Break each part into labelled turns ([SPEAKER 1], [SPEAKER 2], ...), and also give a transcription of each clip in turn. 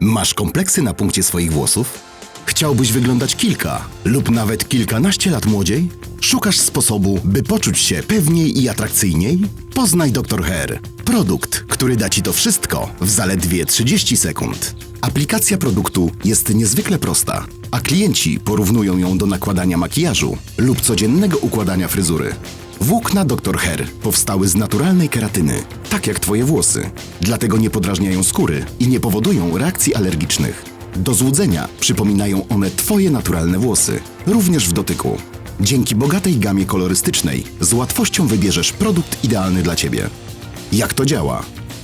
[SPEAKER 1] Masz kompleksy na punkcie swoich włosów? Chciałbyś wyglądać kilka lub nawet kilkanaście lat młodziej? Szukasz sposobu, by poczuć się pewniej i atrakcyjniej? Poznaj Dr. Hair. Produkt, który da Ci to wszystko w zaledwie 30 sekund. Aplikacja produktu jest niezwykle prosta, a klienci porównują ją do nakładania makijażu lub codziennego układania fryzury. Włókna Dr. Hair powstały z naturalnej keratyny, tak jak Twoje włosy. Dlatego nie podrażniają skóry i nie powodują reakcji alergicznych. Do złudzenia przypominają one Twoje naturalne włosy, również w dotyku. Dzięki bogatej gamie kolorystycznej z łatwością wybierzesz produkt idealny dla Ciebie. Jak to działa?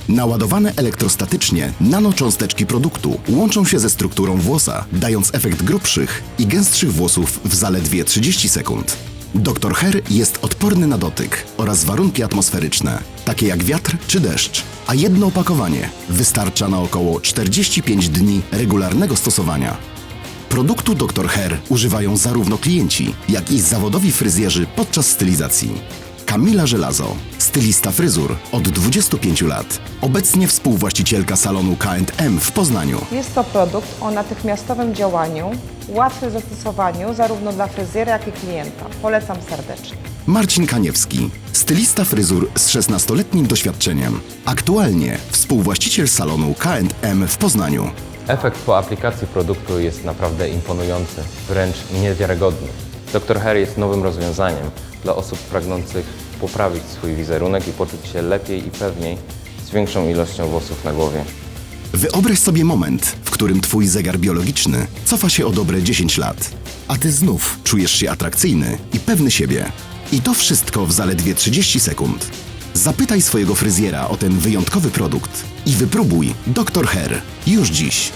[SPEAKER 1] Naładowane elektrostatycznie nanocząsteczki produktu łączą się ze strukturą włosa, dając efekt grubszych i gęstszych włosów w zaledwie 30 sekund. Dr. Hair jest odporny na dotyk oraz warunki atmosferyczne, takie jak wiatr czy deszcz, a jedno opakowanie wystarcza na około 45 dni regularnego stosowania. Produktu Dr. Hair używają zarówno klienci, jak i zawodowi fryzjerzy podczas stylizacji. Kamila Żelazo, stylista fryzur od 25 lat, obecnie współwłaścicielka salonu K&M w Poznaniu.
[SPEAKER 2] Jest to produkt o natychmiastowym działaniu, łatwy w zastosowaniu zarówno dla fryzjera, jak i klienta. Polecam serdecznie.
[SPEAKER 1] Marcin Kaniewski, stylista fryzur z 16-letnim doświadczeniem, aktualnie współwłaściciel salonu K&M w Poznaniu.
[SPEAKER 3] Efekt po aplikacji produktu jest naprawdę imponujący, wręcz niewiarygodny. Dr. Hair jest nowym rozwiązaniem dla osób pragnących poprawić swój wizerunek i poczuć się lepiej i pewniej z większą ilością włosów na głowie.
[SPEAKER 1] Wyobraź sobie moment, w którym twój zegar biologiczny cofa się o dobre 10 lat, a ty znów czujesz się atrakcyjny i pewny siebie. I to wszystko w zaledwie 30 sekund. Zapytaj swojego fryzjera o ten wyjątkowy produkt i wypróbuj Dr. Hair już dziś.